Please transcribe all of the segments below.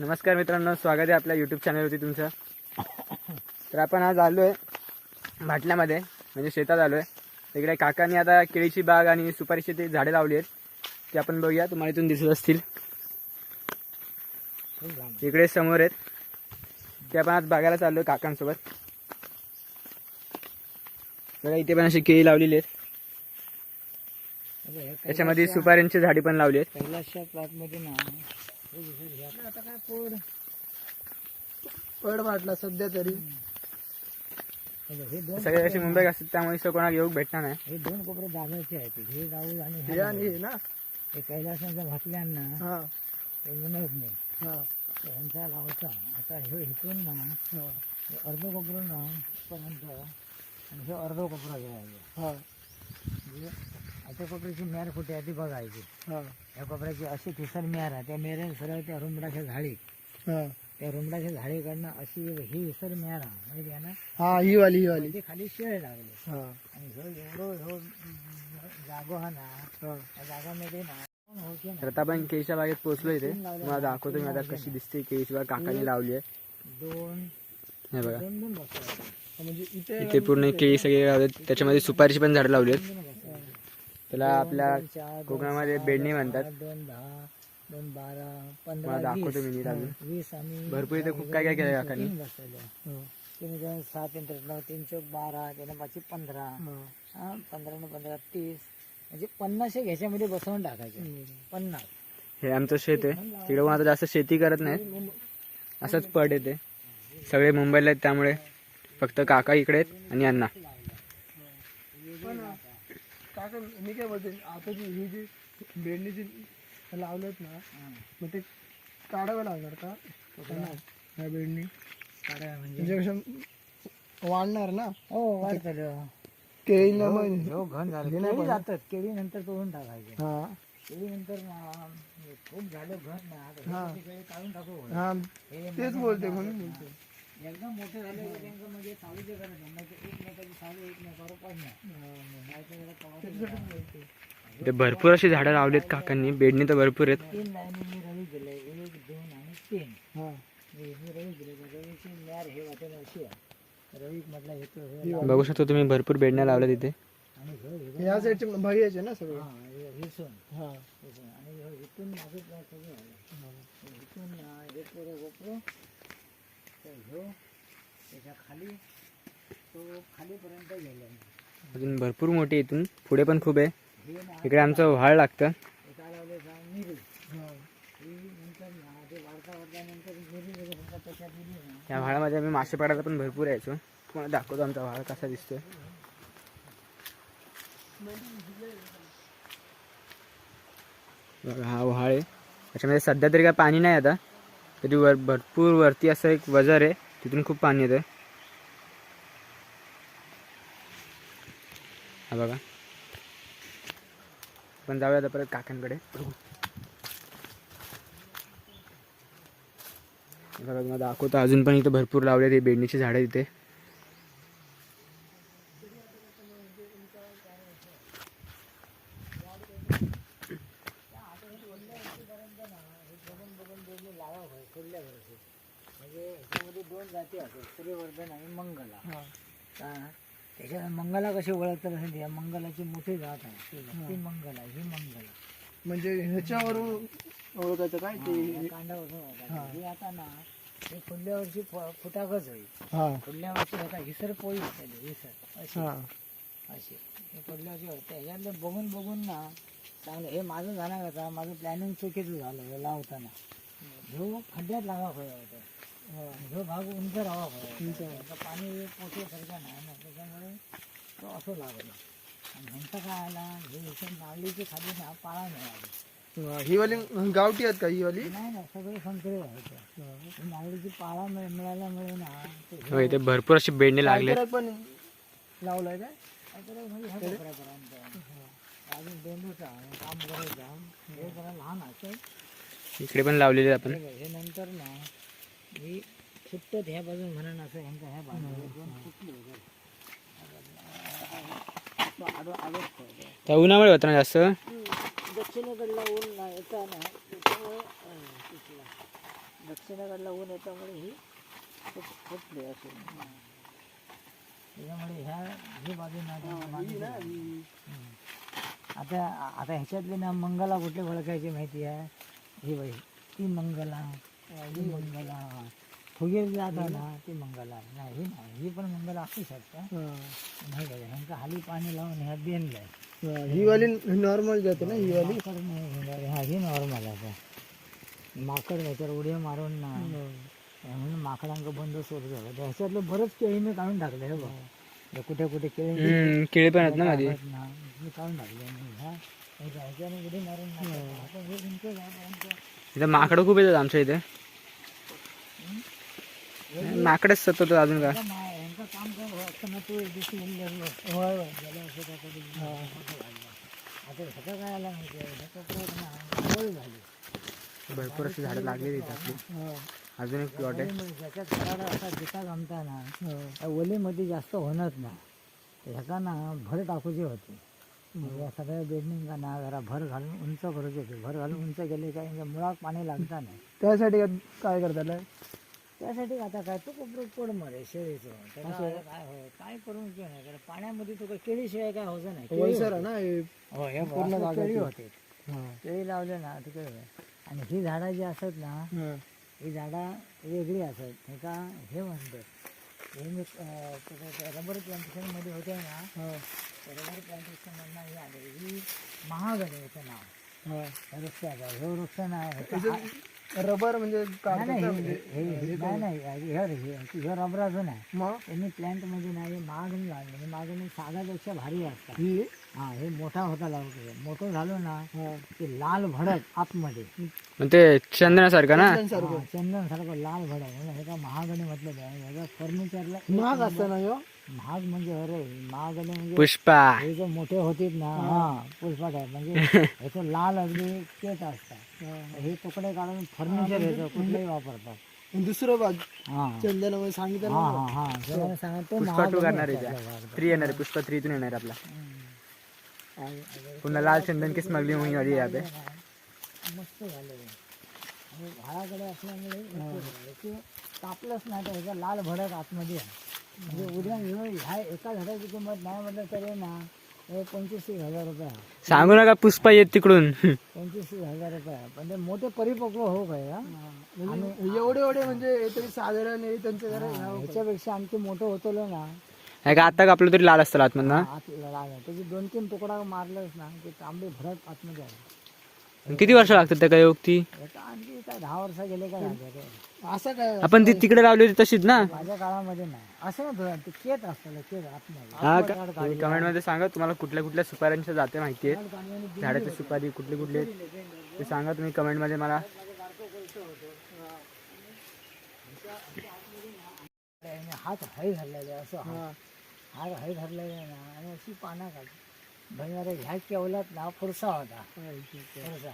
नमस्कार मित्रांनो स्वागत आहे आपल्या यूट्यूब चॅनलवरती तुमचं. तर आपण आज आलो आहे भाटल्यामध्ये म्हणजे शेतात आलो आहे इकडे काकांनी आता केळीची बाग आणि सुपारीची ते झाडे लावली आहेत. ते आपण बघूया तुम्हाला इथून दिसत असतील. इकडे समोर आहेत. ते आपण आज बघायला चाललो काकांसोबत. बघा इथे पण अशी केळी लावलेली आहेत. त्याच्यामध्ये सुपाऱ्यांची झाडी पण लावली आहेत. आता काय पोड पड वाटला सध्या तरी. हे दोन सगळे असे मुंबईत असतात त्यामुळे इथं कोणाला येऊ भेटणार नाही. हे दोन कोपरे दाबायचे आहेत. हे जाऊ आणि हे आणि ना? हे कैलासांच्या भाटल्यांना हा. ते म्हणत नाही. हा. ह्यांचा लावचा. आता हे हिथून ना अर्ध कोपरं ना पर्यंत आणि हे अर्ध कोपरा घ्यायचं हा. म्हणजे आता कोपऱ्याची मेर कुठे आहे ती बघायची. हा. या कोपऱ्याची अशी ठिसर मेर आहे. त्या मेरेन सरळ त्या रुमडाच्या झाडी. हा. त्या रुमडाच्या झाडीकडनं अशी ही हिसर मेर आहे. माहिती आहे ना? हा ही वाली ही वाली. ते खाली शेळ लागले. हा. आणि ह्यो एवढो ह्यो जागो हा ना हा. त्या जागामध्ये ना तर आता आपण केळीच्या बागेत पोहोचलो इथे. तुम्हाला दाखवतो मी आता कशी दिसते केळीची बाग. काकाने लावली आहे. दोन हे बघा. दोन दोन बसवायचे म्हणजे इथे इथे पूर्ण केळी सगळी लावलेत. त्याच्यामध्ये सुपारीची पण झाडं लावली आहेत. त्याला आपल्या दोन चार दोन कोकणामध्ये सहा, बेडणी दोन म्हणतात. आठ, दोन दहा दोन बारा मला पंधरा वीस दाखवतो मी नीट अजून. वीस आणि भरपूर इथे खूप काय काय केलं काकांनी? तीन दोन तीन त्रिक नऊ तीन चौक बारा त्यानं पाचशे पंधरा. हा. पंधरा न पंधरा तीस. म्हणजे पन्नास एक ह्याच्यामध्ये बसवून टाकायचे. पन्नास. हे आमचं शेत आहे. तिकडे पण आता जास्त शेती करत नाहीत. असंच पड येते. सगळे मुंबईला आहेत त्यामुळे फक्त काका इकडे आहेत आणि अण्णा. पण काका मी काय बोलते आता जी ही जी बेडणी जी लावलेत ना मग ते काढावं लागणार का? ह्या बेडणी काढा म्हणजे? कसं वाढणार ना? हो वाढतं केळीला मग हो घन झालं. जातात. केळी नंतर तोडून टाकायचे. हा. केळी नंतर खूप झालं घन ना. हा. हे काढून टाकू. हा. हे तेच बोलते म्हणून बोलते. एकदम मोठे झाले की त्यांचं म्हणजे गरज नाही म्हणजे एक मेकाची सावली एक मेकावर पडणार इथे भरपूर अशी झाडं लावलीत काकांनी बेडणी तर भरपूर आहेत. तीन लाईनी मी रवी दिले एक दोन आणि तीन. हा. मी मी रवी दिले रवीची मॅर हे वाटेल अशी आहे. रवी म्हटलं येतो हे लाव. बघू शकतो तुम्ही भरपूर बेडण्या लावल्या तिथे आणि ना सगळे? हा, हे इथून. इथून हे पोरं गोपरो ह्यो त्याच्याखाली तो खालीपर्यंत गेले. अजून भरपूर मोठी इथून. पुढे पण खूप आहे. इकडे आमचं व्हाळ लागतं. काय लावले जाऊन मिरी नंतर ना ते वाढता वाढता नंतर मिरी वगैरे नंतर त्याच्यात मिरी ना. या व्हाळामध्ये आम्ही मासे पडायला पण भरपूर यायचो तुम्हाला दाखवतो आमचा व्हाळ कसा दिसतोय. हा व्हाळ आहे. त्याच्यामध्ये सध्या तरी काय पाणी नाही आता. तरी वर भरपूर वरती असं एक वजर आहे. तिथून खूप पाणी येतं हा बघा. पण जाऊया आता परत काकांकडे. बघा तुम्हाला दाखवतो. अजून पण इथं भरपूर लावले ते बेडणीची झाडं इथे. ह्याच्यामध्ये दोन जाती असतात सूर्यवर्धन आणि मंगला. हा. का त्याच्या मंगला कशी ओळखतात असेल या मंगलाची मोठी जात आहे ती मंगला ही मंगला. म्हणजे ह्याच्यावरून ओळखायचं काय ते? हा, कांडावरून ओळखायचं. ही. आता ना ही पुढल्या वर्षी फुटाकच होईल. हा. पुढल्या वर्षी आता हिसर पोळी होते हिसर अशी. हा. अशी. हे पुढल्या वर्षी होते. ह्याच्यातलं बघून बघून ना चांगलं. हे माझं झालं का माझं प्लॅनिंग चुकीचं झालं हे लावताना. ह्यो खड्ड्यात लावा होतं ह्यो भाग उंच राहावा पाणी पोचल्यासारखं नाही ना त्याच्यामुळे तो असं लागलं. आणि ह्यांचा काय आला हे इथे खाली ना पाळा मिळाली हा, ही वाली गावठी आहेत का ही वाली? नाही ना सगळे संत्रे व्हायचे नालीची पाळा मिळाल्यामुळे ना ते इथे भरपूर अशी बेडणे लागले काय पण लावलाय काय. अजून काम करायचं हे जरा लहान असेल इकडे पण लावलेले आपण. हे नंतर ना ही फुटत ह्या बाजून म्हणून असं ह्यांच्या ह्या बाजूला दोन फुटले वगैरे. तो आडो आडोच ठेवले. त्या उन्हामुळे होतं ना जास्त? दक्षिणेकडला ऊन ना येता ना. त्याच्यामुळे दक्षिणेकडला ऊन येल्यामुळे ही फुट- फुटली त्याच्यामुळे ह्या ही बाजू. आता आता ह्याच्यातले ना मंगला कुठले ओळखायची माहिती आहे? ही बाई ती मंगला. ही मंगला फुगेल जाता ना ती मंगला नाही ही नाही ही पण मंगला असू शकता. नाही का ह्यांका खाली पाणी लावून ह्या बेनलाय ही वाली नॉर्मल जाते ना ही वाली? हा ही नॉर्मल आहे माकड ह्याच्यावर उड्या मारून ना म्हणून माकडांक बंद सोडू झालं ह्याच्यातलं बरंच केळी मी काढून टाकले हे बघ. हे कुठे कुठे केळी केळी पण आहेत ना मी काढून टाकले ह्या ह्याच्याने उडी मारून हे. माकडं खूप येतात आमच्या इथे. माकडच सतत अजून का? भरपूर अशी झाडं लागलेली आहेत आपली. अजून एक प्लॉट आहे. वलीमध्ये जास्त होणार ना ह्याचा ना भर टाकूची होती. म्हणजे या सगळ्या बिल्डिंग ना जरा भर घालून उंच करूची होती. भर घालून उंच गेले काय मुळात पाणी लागता नाही. त्यासाठी काय करतात? त्यासाठी आता काय तू कोपरं पोडमध्ये शेळीचं. त्याला आता काय होय काय करून उपयोग नाही कारण पाण्यामध्ये तुका केळीशिवाय काय होत नाही. केळी वैसर होते. ना हे हो, हे पूर्ण जागा केळी ती. होते. केळी लावले ना तिकडे आणि ही झाडं जी असत ना हा. ही झाडं वेगळी असत ह्याका हे म्हणतात हे मी अं, त्याचं ते रबर प्लांटेशनमध्ये होते ना हा. त्या रबर प्लांटेशनमधनं हे आले ही महागणी याचं नाव. हा. हे वृक्ष नाही ह्याचं रबर म्हणजे नाही, काढतात नाही, हे- म्हणजे हे- हे- नाही नाही हे- हे- हे- हे रबराचं नाही मग? त्यांनी प्लांटमध्ये नाही मागणी लावली. ही मागणी सागापेक्षा भारी असतात. ही? हा हे मोठा होता लावतो मोठं झालो ना हा. ते लाल भडक आतमध्ये. मग ते चंदनासारखं ना? सारखं चंदन सारखं लाल भडक. म्हणजे हे का महागणी म्हटलं फर्निचरला महाग असतं ना ह्यो महाग म्हणजे अरे महागणी म्हणजे पुष्पा. हे जे मोठे होतील ना हा. पुष्पाट आहे म्हणजे ह्याचं लाल अगदी केट असतात. हे. तुकडे काढून फर्निचर ह्याचं कुठलंही वापरतात. दुसरं बाग हा. चंदनामध्ये सांगितलं हा ना? हा हा. त्याला सांगा तो पुष्पा टू करणार आहे आहे. थ्री येणार आहे. पुष्पा थ्री इथून येणार आहे आपला. पुन्हा लाल चंदन की स्मगलिंग होईल वाली पे मस्त झालं. झाडाकडे असल्यामुळे. ते कापलंच नाही तर ह्याचा लाल भडक आतमध्ये आहे म्हणजे उद्या ह्यो ह्या एका झाडाची किंमत नाही म्हटलं तरी ना पंचवीस हजार रुपये. सांगू नका पुष्पा येत तिकडून पंचवीस हजार रुपये. पण ते मोठे परिपक्व हो काय हा? म्हणजे एवढे एवढे म्हणजे हे तरी साधारण त्यांचं जरा ह्याच्यापेक्षा आणखी मोठं होतो ना हे का आता कापलं तरी लाल असतं आतमधनं आत लाल. त्याची दोन तीन तुकडा मारलंच ना ते तांबे भरत आतमध्ये आहे किती वर्ष लागतात त्या काय ती आता आणखी काय दहा वर्ष गेले का? असं काय? आपण ती तिकडे लावली होती तशीच ना? माझ्या काळामध्ये नाही. असं ना थोडं ते केत असतं केत आतमध्ये. हा का कमेंटमध्ये सांगा तुम्हाला कुठल्या कुठल्या सुपाऱ्यांच्या जाते माहिती आहेत? आणि झाडाची सुपारी कुठली कुठली आहेत? ते सांगा तुम्ही कमेंटमध्ये मला हात हाय धरलेले असं हात हाय धरलेले ना आणि अशी पानं काढ भैयारे ह्या केवलात ना फुरसा होता फुरसा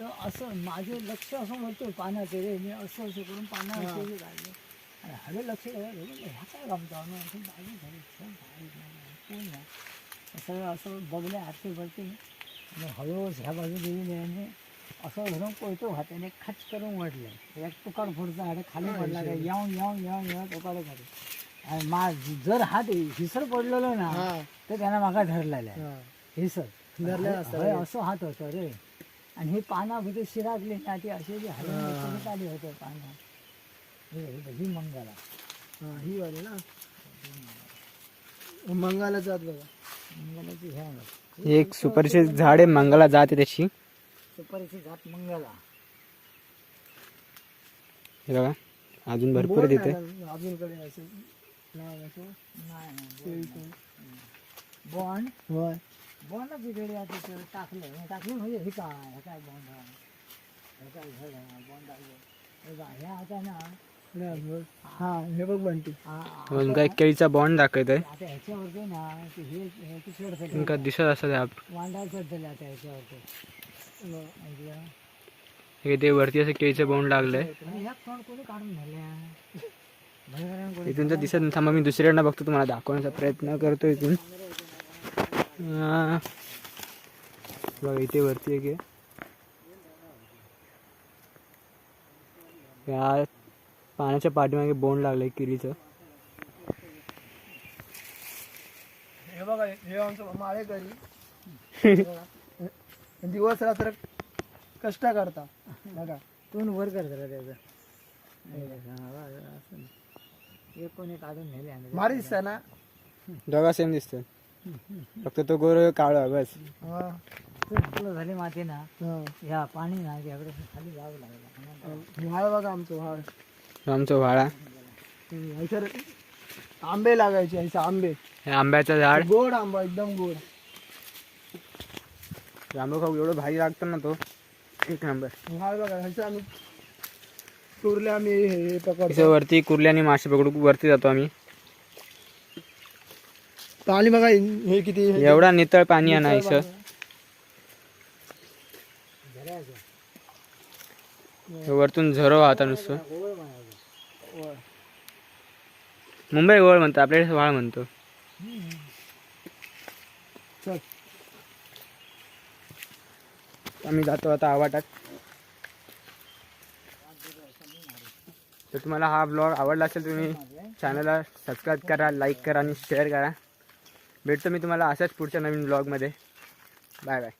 तर असं माझे लक्ष असं होतं पानाचे रे मी असं असं करून पानं काढली आणि हवे लक्ष ह्या काय गमता ना असं बाजू झाली. झालं. कोण सगळं असं बघले आरती बघते आणि हळूहळू ह्या बाजू गेली असं धरून कोयतो हाताने खच करून वाटलं एक तुकाड फुडचा आणि खाली पडला याव याव याव याव तुकाड खाली. आणि मा जर हात हिसर पडलेलो ना तर त्यांना मागा धरलेला आहे. हा. हिसर. धरलेलं असं हात होतं रे. आणि ही पाना भुते शिरागली ना ती अशी जी हलून आली होते पाना. हे मंगला. हा, ही वाली ना? मंगाला जात बघा. मंगलाची ह्या एक सुपारीचे झाड आहे मंगला जात आहे त्याची. सुपारीची जात मंगला. हे बघा अजून भरपूर आहे तिथे. अजून कडे असं असं बॉन्ड? होय. बॉन्डच इकडे आता ते टाकले हे टाकले म्हणजे हे काय? हे काय बॉन्ड हे काय झालं? बॉन्ड हे आता ना. हा हे बघ बंटी. केळीचा बॉन्ड दाखवत आहे आता ह्याच्यावरती ना ते हे ह्याची सोड का दिसत असत वांडा आता ह्याच्यावरती. म्हणजे हे ते वरती असं केळीचं बॉन्ड लागलंय. आणि ह्या कोणी काढून झाल्या इथून तर दिसत थांबा मी दुसऱ्यांना बघतो तुम्हाला दाखवण्याचा प्रयत्न करतो इथून. बघा इथे वरती एक आहे. या पाण्याच्या पाठीमागे बोंड लागलंय किरीचं हे बघा हे आमचं माळेकरी दिवस रात्र कष्ट करता. बघा. तून वर कर जरा त्याचं. नाही. एक काढून नेले भारी दिसतं ना? दोघा सेम दिसतो फक्त तो गोर काळा बस. हा. तुला झाली माती ना हा. या पाणी ना याकडे खाली जावं लागलं. व्हाळ बघा आमचं व्हाळ आमचं वाळा इतर आंबे लागायचे ऐसा आंबे. हे आंब्याचं झाड. गोड आंबा एकदम गोड. आंबा खाऊ एवढं भारी लागतं ना तो. एक नंबर व्हाळ बघा ह्याचं आम्ही टुरले आम्ही हे पकडतो वरती कुर्ली आणि मासे पकडू वरती जातो आम्ही. पाणी बघा हे किती एवढा नितळ पाणी आहे ना इथं. वरतून झरो वाहता नुसतं. मुंबई गोळ म्हणतो आपल्याकडे व्हाळ म्हणतो. आम्ही जातो आता आवाटात. तर तुम्हाला हा ब्लॉग आवडला असेल तुम्ही चॅनलला सबस्क्राईब करा लाईक करा आणि शेअर करा. भेटतो मी तुम्हाला अशाच पुढच्या नवीन ब्लॉगमध्ये बाय बाय